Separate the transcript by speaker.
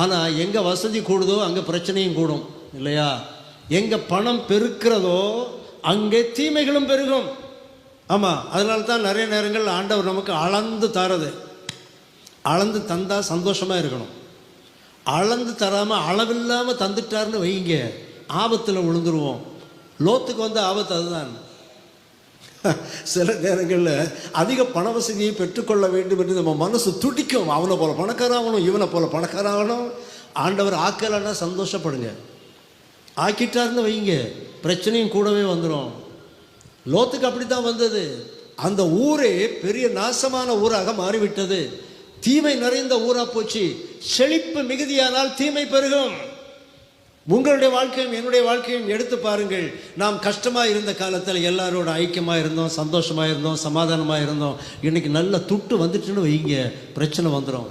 Speaker 1: ஆனால் எங்கே வசதி கூடுதோ அங்கே பிரச்சனையும் கூடும். இல்லையா? எங்கே பணம் பெருக்கிறதோ அங்கே தீமைகளும் பெருகும். ஆமாம் அதனால தான் நிறைய நேரங்கள் ஆண்டவர் நமக்கு அளந்து தரது. அளந்து தந்தால் சந்தோஷமாக இருக்கணும். அளந்து தராமல் அளவில்லாமல் தந்துட்டாருன்னு வைங்க. ஆபத்தில் விழுந்துருவோம். லோத்துக்கு வந்த ஆபத்து அதுதான். சில நேரங்களில் அதிக பண வசதியை பெற்றுக்கொள்ள வேண்டும் என்று நம்ம மனசு துடிக்கும். அவனை போல பணக்காராகணும் இவனை போல பணக்காராகணும் ஆண்டவர் ஆக்கலைன்னா சந்தோஷப்படுங்க. ஆக்கிட்டாருன்னு வைங்க. பிரச்சனையும் கூடவே வந்துடும் லோத்துக்கு அப்படி தான் வந்தது. அந்த ஊரே பெரிய நாசமான ஊராக மாறிவிட்டது. தீமை நிறைந்த ஊரா போச்சு. செழிப்பு மிகுதியானால் தீமை பெருகும். உங்களுடைய வாழ்க்கையும் என்னுடைய வாழ்க்கையும் எடுத்து பாருங்கள். நாம் கஷ்டமாக இருந்த காலத்தில் எல்லாரோட ஐக்கியமாக இருந்தோம் சந்தோஷமாக இருந்தோம் சமாதானமாக இருந்தோம். இன்றைக்கி நல்ல துட்டு வந்துட்டுன்னு வைங்க. பிரச்சனை வந்துடும்